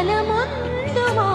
Alamam duvar